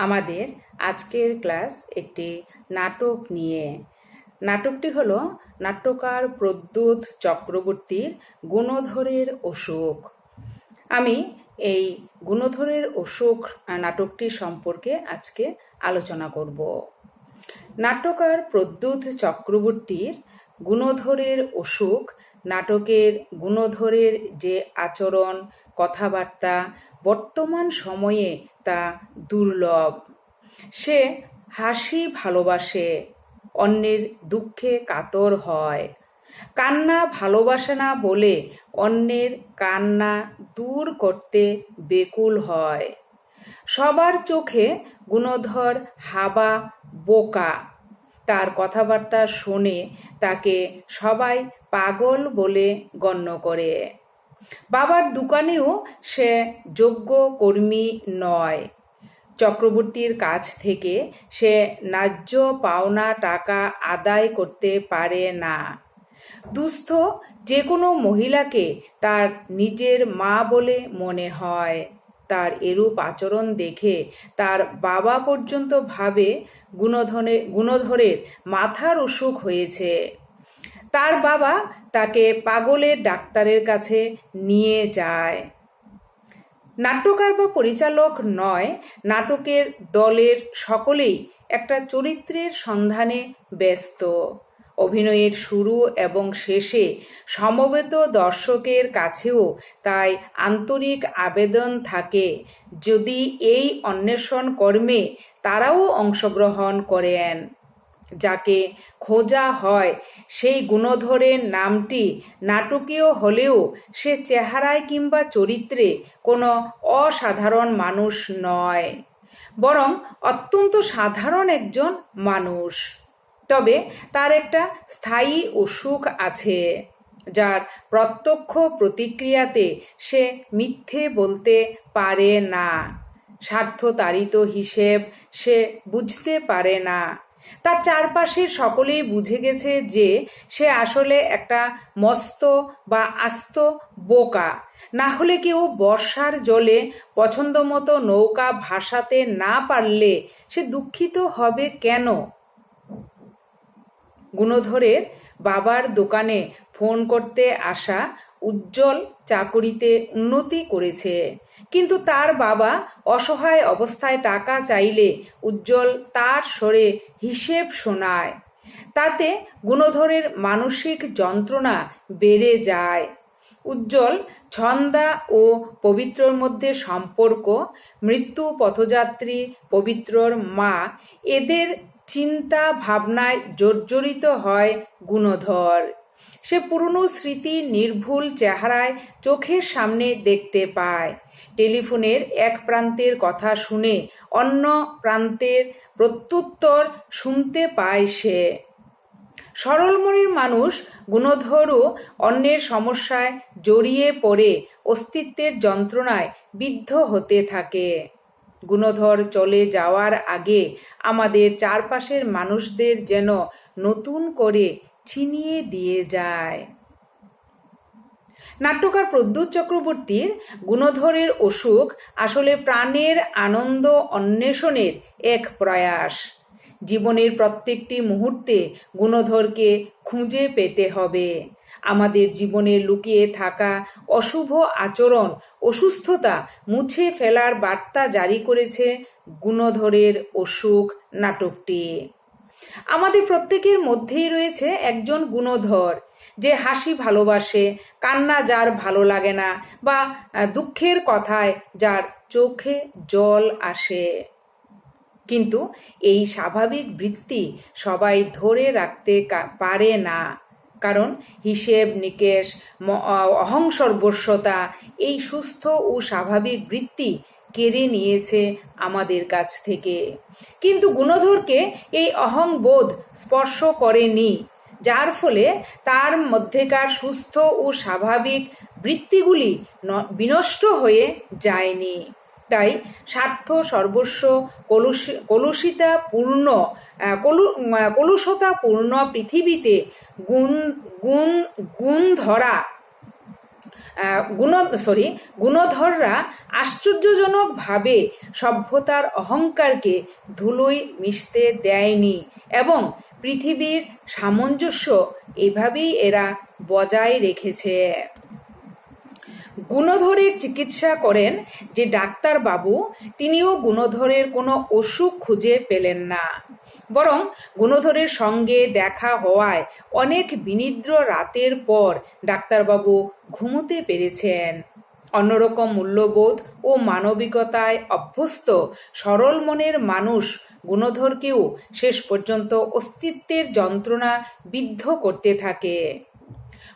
আমাদের আজকের ক্লাস একটি নাটক নিয়ে। নাটকটি হলো নাট্যকার প্রদ্যুৎ চক্রবর্তীর গুণধরের অসুখ আমি এই গুণধরের অসুখ নাটকটি সম্পর্কে আজকে আলোচনা করব। নাট্যকার প্রদ্যুৎ চক্রবর্তীর গুণধরের অসুখ নাটকের গুণধরের যে আচরণ কথাবার্তা বর্তমান সময়ে তা দুর্লভ। সে হাসি ভালোবাসে, অন্যের দুঃখে কাতর হয়। কান্না ভালোবাসে না বলে অন্যের কান্না দূর করতে বেকুল হয়। সবার চোখে গুণধর হাবা বোকা। তার কথাবার্তা শুনে তাকে সবাই পাগল বলে গণ্য করে। বাবার দোকানেও সে যোগ্য কর্মী নয়। চক্রবর্তীর কাছ থেকে সে ন্যায্য পাওনা টাকা আদায় করতে পারে না। দুস্থ যে কোনো মহিলাকে তার নিজের মা বলে মনে হয়। তার এরূপ আচরণ দেখে তার বাবা পর্যন্ত ভাবে গুণধনে গুণধরের মাথার অসুখ হয়েছে। তার বাবা তাকে পাগলের ডাক্তারের কাছে নিয়ে যায়। নাট্যকার বা পরিচালক নয়, নাটকের দলের সকলেই একটা চরিত্রের সন্ধানে ব্যস্ত। অভিনয়ের শুরু এবং শেষে সমবেত দর্শকের কাছেও তাই আন্তরিক আবেদন থাকে। যদি এই অন্বেষণ কর্মে তারাও অংশগ্রহণ করেন। যাকে খোঁজা হয়, সেই গুণধরের নামটি নাটকীয় হলেও সে চেহারায় কিংবা চরিত্রে কোনো অসাধারণ মানুষ নয়, বরং অত্যন্ত সাধারণ একজন মানুষ। তবে তার একটা স্থায়ী অসুখ আছে, যার প্রত্যক্ষ প্রতিক্রিয়াতে সে মিথ্যে বলতে পারে না স্বার্থতাড়িত হিসেব সে বুঝতে পারে না। তার চারপাশের সকলেই বুঝে গেছে যে সে আসলে একটা মস্ত বা আস্ত বোকা। না হলে কেউ বর্ষার জলে পছন্দ মতো নৌকা ভাসাতে না পারলে সে দুঃখিত হবে কেন? গুণধরের বাবার দোকানে ফোন করতে আসা উজ্জ্বল চাকরিতে উন্নতি করেছে। কিন্তু তার বাবা অসহায় অবস্থায় টাকা চাইলে উজ্জ্বল তার সরে হিসেব শোনায়। তাতে গুণধরের মানসিক যন্ত্রণা বেড়ে যায়। উজ্জ্বল ছন্দা ও পবিত্রর মধ্যে সম্পর্ক, মৃত্যু পথযাত্রী, পবিত্রর মা, এদের চিন্তা ভাবনায় জর্জরিত হয় গুণধর। সে পুরনো স্মৃতি নির্ভুল চেহারায় চোখের সামনে দেখতে পায়। টেলিফোনের এক প্রান্তের কথা শুনে অন্য প্রান্তের প্রত্যুত্তর শুনতে পায় সে। সরলমনির মানুষ গুণধরও অন্যের সমস্যায় জড়িয়ে পড়ে, অস্তিত্বের যন্ত্রণায় বিদ্ধ হতে থাকে। গুণধর চলে যাওয়ার আগে আমাদের চারপাশের মানুষদের যেন নতুন করে ছিনিয়ে দিয়ে যায়। নাট্যকার প্রদ্যুৎ চক্রবর্তীর গুণধরের অসুখ আসলে প্রাণের আনন্দ অন্বেষণের এক প্রয়াস। জীবনের প্রত্যেকটি মুহূর্তে গুণধরকে খুঁজে পেতে হবে। আমাদের জীবনে লুকিয়ে থাকা অশুভ আচরণ, অসুস্থতা মুছে ফেলার বার্তা জারি করেছে গুণধরের অসুখ নাটকটি। আমাদের প্রত্যেকের মধ্যেই রয়েছে একজন গুণধর, যে হাসি ভালোবাসে, কান্না যার ভালো লাগে না, বা দুঃখের কথায় যার চোখে জল আসে। কিন্তু এই স্বাভাবিক বৃত্তি সবাই ধরে রাখতে পারে না। কারণ হিসেব, নিকেশ অহংসর্বস্বতা, এই সুস্থ ও স্বাভাবিক বৃত্তি কেড়ে নিয়েছে আমাদের কাছ থেকে। কিন্তু গুণধরকে এই অহংবোধ স্পর্শ করেনি, যার ফলে তার মধ্যেকার সুস্থ ও স্বাভাবিক বৃত্তিগুলি বিনষ্ট হয়ে যায়নি। তাই স্বার্থ সর্বস্ব কলুষি কলুষিতা পূর্ণ কলু কলুষতা পূর্ণ পৃথিবীতে গুণ গুণ গুণ ধরা গুণ সরি গুণধররা আশ্চর্যজনকভাবে সভ্যতার অহংকারকে ধুলোয় মিশতে দেয়নি এবং পৃথিবীর সামঞ্জস্য এভাবেই এরা বজায় রেখেছে। গুণধরের চিকিৎসা করেন যে ডাক্তারবাবু, তিনিও গুণধরের কোনো অসুখ খুঁজে পেলেন না। বরং গুণধরের সঙ্গে দেখা হওয়ায় অনেক বিনিদ্র রাতের পর ডাক্তারবাবু ঘুমোতে পেরেছেন। অন্যরকম মূল্যবোধ ও মানবিকতায় অভ্যস্ত, সরল মনের মানুষ গুণধরকেও শেষ পর্যন্ত অস্তিত্বের যন্ত্রণা বিদ্ধ করতে থাকে।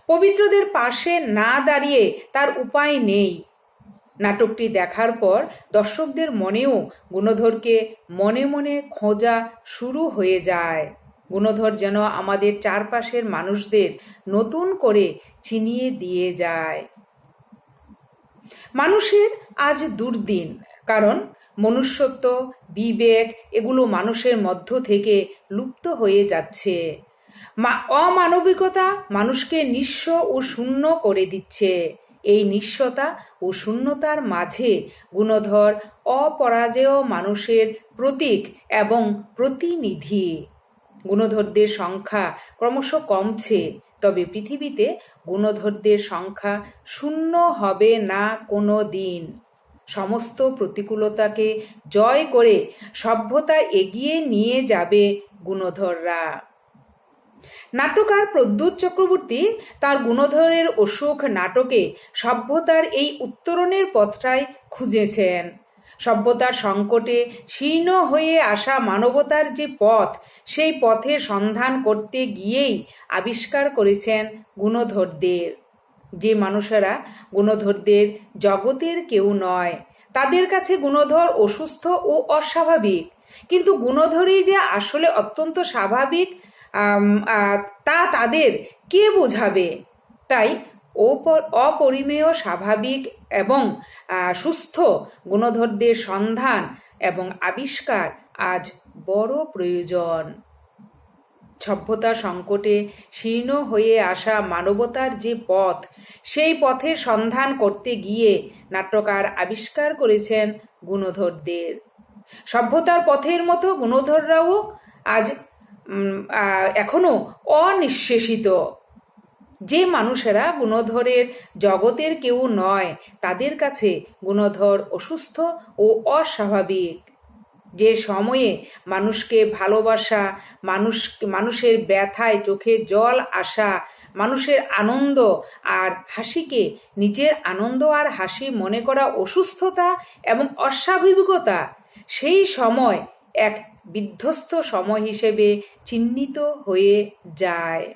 পবিত্রদের পাশে না দাঁড়িয়ে তার উপায় নেই। নাটকটি দেখার পর দর্শকদের মনেও গুণধরকে মনে মনে খোঁজা শুরু হয়ে যায়। গুণধর যেন আমাদের চারপাশের মানুষদের নতুন করে চিনিয়ে দিয়ে যায়। মানুষের আজ দুর্দিন, কারণ মনুষ্যত্ব, বিবেক এগুলো মানুষের মধ্য থেকে লুপ্ত হয়ে যাচ্ছে। অমানবিকতা মানুষকে নিঃস্ব ও শূন্য করে দিচ্ছে। এই নিঃস্বতা ও শূন্যতার মাঝে গুণধর অপরাজেয় মানুষের প্রতীক এবং প্রতিনিধি। গুণধরদের সংখ্যা ক্রমশ কমছে, তবে পৃথিবীতে গুণধরদের সংখ্যা শূন্য হবে না কোনো দিন। সমস্ত প্রতিকূলতাকে জয় করে সভ্যতা এগিয়ে নিয়ে যাবে গুণধররা। নাট্যকার প্রদ্যুৎ চক্রবর্তী তার গুণধরের অসুখ নাটকে সভ্যতার এই উত্তরণের পথটায় খুঁজেছেন। সভ্যতার সংকটে শীর্ণ হয়ে আসা মানবতার যে পথ, সেই পথের সন্ধান করতে গিয়েই আবিষ্কার করেছেন গুণধরদের। যে মানুষেরা গুণধরদের জগতের কেউ নয়, তাদের কাছে গুণধর অসুস্থ ও অস্বাভাবিক। কিন্তু গুণধরই যে আসলে অত্যন্ত স্বাভাবিক তা তাদের কে বোঝাবে? তাই অপ- অপরিমেয়, স্বাভাবিক এবং সুস্থ গুণধরদের সন্ধান এবং আবিষ্কার আজ বড় প্রয়োজন। সভ্যতা সংকটে শীর্ণ হয়ে আসা মানবতার যে পথ, সেই পথের সন্ধান করতে গিয়ে নাট্যকার আবিষ্কার করেছেন গুণধরদের। সভ্যতার পথের মতো গুণধররাও আজ উম, আহ, এখনও অনিঃশেষিত যে মানুষেরা গুণধরের জগতের কেউ নয় তাদের কাছে গুণধর অসুস্থ ও অস্বাভাবিক। যে সময়ে মানুষকে ভালোবাসা মানুষ মানুষের ব্যথায় চোখে জল আসা মানুষের আনন্দ আর হাসিকে নিজের আনন্দ আর হাসি মনে করা অসুস্থতা এবং অস্বাভাবিকতা সেই সময় এক বিধ্বস্ত সময় হিসেবে চিহ্নিত হয়ে যায়।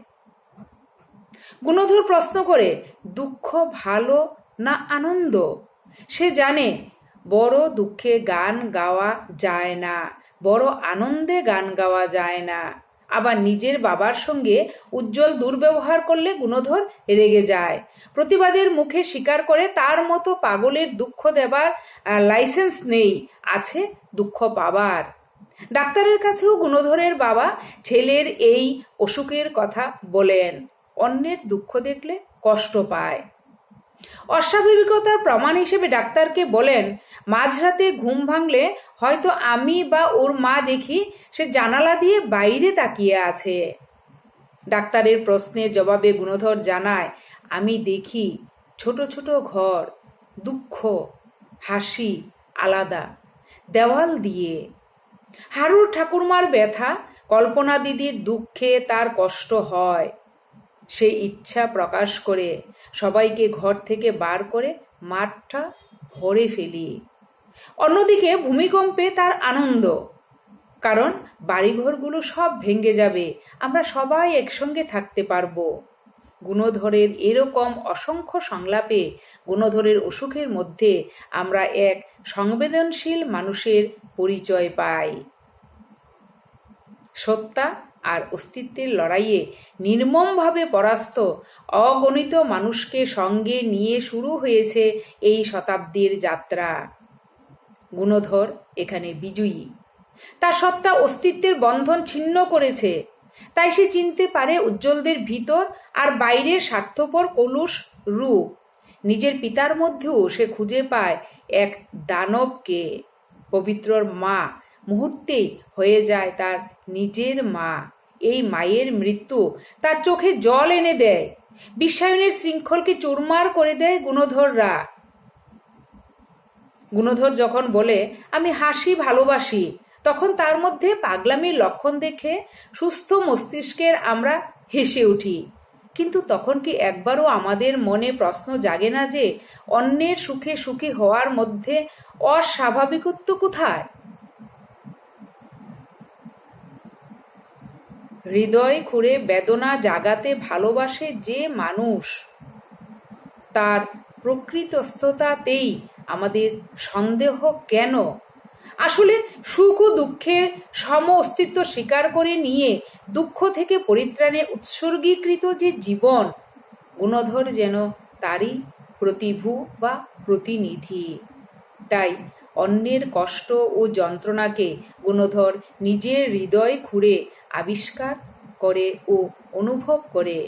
গুণধর প্রশ্ন করে, দুঃখ ভালো না আনন্দ? সে জানে, বড় দুঃখে গান গাওয়া যায় না, বড় আনন্দে গান গাওয়া যায় না। আবার নিজের বাবার সঙ্গে উজ্জ্বল দুর্ব্যবহার করলে গুণধর রেগে যায়। প্রতিবাদের মুখে স্বীকার করে, তার মতো পাগলের দুঃখ দেবার লাইসেন্স নেই, আছে দুঃখ পাবার। ডাক্তারের কাছেও গুণধরের বাবা ছেলের এই অসুখের কথা বলেন। অন্যের দুঃখ দেখলে কষ্ট পায়। অস্বাভাবিকতার প্রমাণ হিসেবে ডাক্তারকে বলেন, মাঝরাতে ঘুম ভাঙলে হয়তো আমি বা ওর মা দেখি সে জানালা দিয়ে বাইরে তাকিয়ে আছে। ডাক্তারের প্রশ্নের জবাবে গুণধর জানায়, আমি দেখি ছোট ছোট ঘর, দুঃখ, হাসি আলাদা, দেওয়াল দিয়ে। হারুর ঠাকুরমার ব্যথা, কল্পনা দিদির দুঃখে তার কষ্ট হয়। সে ইচ্ছা প্রকাশ করে, সবাইকে ঘর থেকে বার করে মাঠটা ভরে ফেলি। অন্যদিকে ভূমিকম্পে তার আনন্দ, কারণ বাড়িঘরগুলো সব ভেঙে যাবে, আমরা সবাই একসঙ্গে থাকতে পারব। গুণধরের এরকম অসংখ্য সংলাপে গুণধরের অসুখের মধ্যে আমরা এক সংবেদনশীল মানুষের পরিচয় পাই। সত্তা আর অস্তিত্বের লড়াইয়ে নির্মমভাবে পরাস্ত অগণিত মানুষকে সঙ্গে নিয়ে শুরু হয়েছে এই শতাব্দীর যাত্রা। গুণধর এখানে বিজয়ী। তার সত্তা অস্তিত্বের বন্ধন ছিন্ন করেছে। তাই সে চিনতে পারে উজ্জ্বলদের ভিতর আর বাইরের স্বার্থপর কলুষ রূপ। নিজের পিতার মধ্যেও সে খুঁজে পায় এক দানবকে। পবিত্রর মা মুহূর্তেই হয়ে যায় তার নিজের মা। এই মায়ের মৃত্যু তার চোখে জল এনে দেয়। বিশ্বায়নের শৃঙ্খলকে চুরমার করে দেয় গুণধররা। গুণধর যখন বলে, আমি হাসি ভালোবাসি তখন তার মধ্যে পাগলামির লক্ষণ দেখে সুস্থ মস্তিষ্কের আমরা হেসে উঠি। কিন্তু তখন কি একবারও আমাদের মনে প্রশ্ন জাগে না যে অন্যের সুখে সুখী হওয়ার মধ্যে অস্বাভাবিকত্ব কোথায়? হৃদয় খুঁড়ে বেদনা জাগাতে ভালোবাসে যে মানুষ, তার প্রকৃতস্থতাতেই আমাদের সন্দেহ কেন আসলে সুখ ও দুঃখের সম অস্তিত্ব স্বীকার করে নিয়ে দুঃখ থেকে পরিত্রাণে উৎসর্গীকৃত যে জীবন, গুণধর যেন তারই প্রতিভু বা প্রতিনিধি। তাই অন্যের কষ্ট ও যন্ত্রণাকে গুণধর নিজের হৃদয় খুঁড়ে আবিষ্কার করে ও অনুভব করে।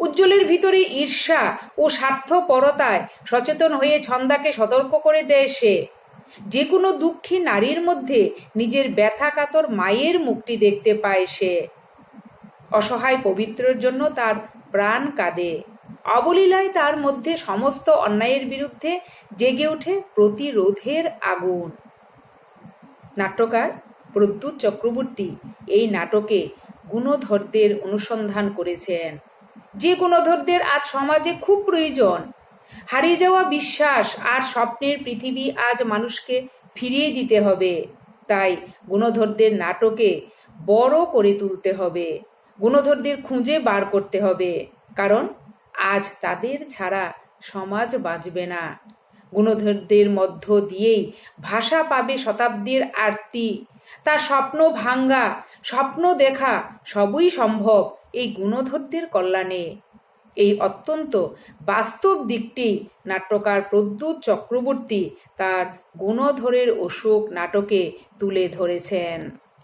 উজ্জ্বলের ভিতরে ঈর্ষা ও স্বার্থপরতায় সচেতন হয়ে ছন্দাকে সতর্ক করে দেয় সে। যে কোনো দুঃখী নারীর মধ্যে নিজের ব্যথা কাতর মায়ের মুক্তি দেখতে পায় সে। অসহায় পবিত্রের জন্য তার প্রাণ কাঁদে। অবলীলায় তার মধ্যে সমস্ত অন্যায়ের বিরুদ্ধে জেগে ওঠে প্রতিরোধের আগুন। নাট্যকার প্রদ্যুৎ চক্রবর্তী এই নাটকে গুণধরদের অনুসন্ধান করেছেন। যে গুণধরদের আজ সমাজে খুব প্রয়োজন। হারিয়ে যাওয়া বিশ্বাস আর স্বপ্নের পৃথিবী আজ মানুষকে ফিরিয়ে দিতে হবে। তাই গুণধরদের নাটকে বড় করে তুলতে হবে। গুণধরদের খুঁজে বার করতে হবে। কারণ আজ তাদের ছাড়া সমাজ বাঁচবে না। গুণধরদের মধ্য দিয়েই ভাষা পাবে শতাব্দীর আরতি। তার স্বপ্ন ভাঙ্গা, স্বপ্ন দেখা সবই সম্ভব এই গুণধরদের কল্যাণে। এই অত্যন্ত বাস্তব দিকটি নাট্যকার প্রদ্যুৎ চক্রবর্তী তার গুণধরের অশোক নাটকে তুলে ধরেছেন।